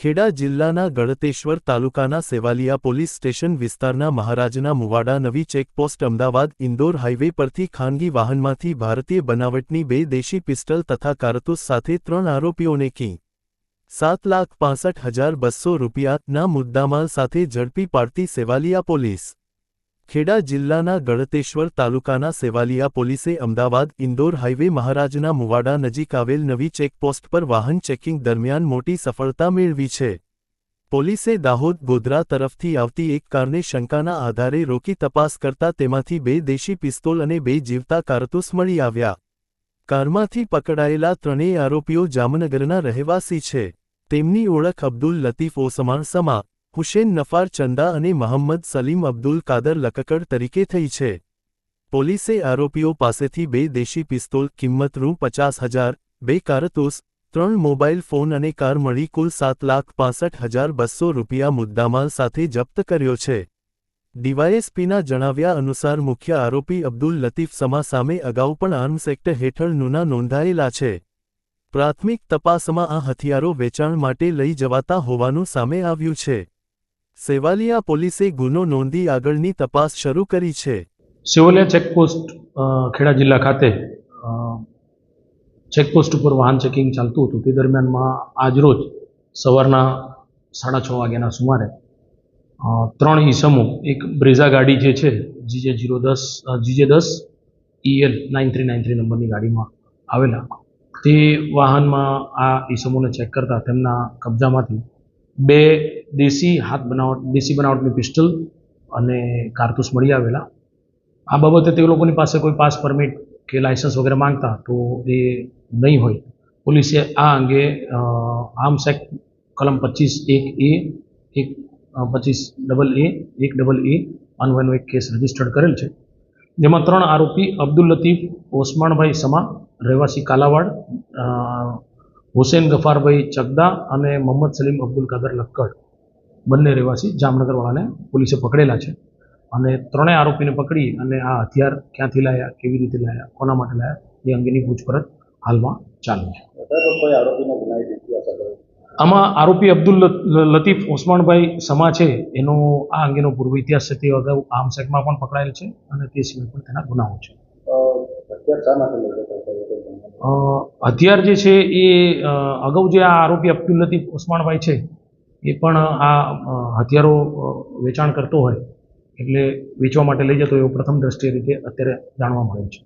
ખેડા જિલ્લાના ગળતેશ્વર તાલુકાના Sevaliya police station વિસ્તારના મહારાજના મુવાડા નવી ચેકપોસ્ટ અમદાવાદ ઇન્દોર હાઇવે પરથી ખાનગી વાહનમાંથી ભારતીય બનાવટની બે દેશી પિસ્ટલ તથા કારતૂસ સાથે ત્રણ આરોપીઓને કી સાત લાખ પાસઠ હજાર બસો રૂપિયાના મુદ્દામાલ સાથે ઝડપી પાડતી સેવાલિયા પોલીસ. ખેડા જિલ્લાના ગળતેશ્વર તાલુકાના સેવાલિયા પોલીસે અમદાવાદ ઇન્દોર હાઇવે મહારાજના મુવાડા નજીક આવેલ નવી ચેકપોસ્ટ પર વાહન ચેકિંગ દરમિયાન મોટી સફળતા મેળવી છે. પોલીસે દાહોદ ગોધરા તરફથી આવતી એક કારને શંકાના આધારે રોકી તપાસ કરતા તેમાંથી બે દેશી પિસ્તોલ અને બે જીવતા કારતૂસ મળી આવ્યા. કારમાંથી પકડાયેલા ત્રણેય આરોપીઓ જામનગરના રહેવાસી છે. તેમની ઓળખ અબ્દુલ લતીફ ઓસમાણ સમા હુસેન નફાર ચંદા અને મહમ્મદ સલીમ અબ્દુલ કાદર લકકડ તરીકે થઈ છે. પોલીસે આરોપીઓ પાસેથી બે દેશી પિસ્તોલ, કિંમત રૂ પચાસ હજાર, બે કારતૂસ, ત્રણ મોબાઈલ ફોન અને કાર મળી કુલ સાત લાખ પાસઠ હજાર બસો રૂપિયા મુદ્દામાલ સાથે જપ્ત કર્યો છે. ડીવાયએસપીના જણાવ્યા અનુસાર મુખ્ય આરોપી અબ્દુલ લતીફ સમા સામે અગાઉ પણ આર્મ્સ એક્ટ હેઠળ ગુના નોંધાયેલા છે. પ્રાથમિક તપાસમાં આ હથિયારો વેચાણ માટે લઈ જવાતા હોવાનું સામે આવ્યું છે. સેવાલિયા પોલીસે ગુનો નોંધી આગળની તપાસ શરૂ કરી છે. સેવાલિયા ચેકપોસ્ટ ખેડા જિલ્લા ખાતે ચેકપોસ્ટ ઉપર વાહન ચેકિંગ ચાલતું હતું. તે દરમિયાનમાં આજરોજ સવારના સાડા છ વાગ્યાના સુમારે ત્રણ ઈસમો, એક બ્રેઝા ગાડી જે છે, જીજે જીરો દસ જીજે દસ EL nine three nine three નંબરની ગાડીમાં આવેલા. તે વાહનમાં આ ઈસમોને ચેક કરતા તેમના કબજામાંથી બે દેશી હાથ બનાવટ, દેશી બનાવટની પિસ્ટલ અને કારતૂસ મળી આવેલા. આ બાબતે તે લોકોની પાસે કોઈ પાસ પરમિટ કે લાયસન્સ વગેરે માંગતા તો એ નહીં હોય. પોલીસે આ અંગે આર્મ્સ એક્ટ કલમ પચીસ એક એ, એક પચીસ ડબલ એ, એક ડબલ એ અન્વયનો એક કેસ રજીસ્ટર્ડ કરેલ છે. જેમાં ત્રણ આરોપી અબ્દુલ લતીફ ઓસમાણભાઈ સમા, રહેવાસી કાલાવાડ હુસેન ગફારભાઈ ચગદા અને મોહમ્મદ સલીમ અબ્દુલ કાદર લક્કડ. બંને રહેવાસી જામનગરવાળાને પોલીસે પકડેલા છે. અને ત્રણેય આરોપીને પકડી અને આ હથિયાર ક્યાંથી લાયા કેવી રીતે લાયા કોના માટે લાયા એ અંગેની પૂછપરછ હાલમાં ચાલુ છે. આમાં આરોપી અબ્દુલ લતીફ ઓસમાનભાઈ સમા છે એનો આ અંગેનો પૂર્વ ઇતિહાસ છે તે અગાઉ આમ એક્ટમાં પણ પકડાયેલ છે અને તે સિવાય પણ તેના ગુનાઓ છે. હથિયાર જે છે એ અગાઉ જે આ આરોપી અબ્દુલ લતીફ ઓસમાનભાઈ છે એ પણ આ હથિયારો વેચાણ કરતો હોય એટલે વેચવા માટે લઈ જતો એવું પ્રથમ દ્રષ્ટિએ રીતે અત્યારે જાણવા મળે છે.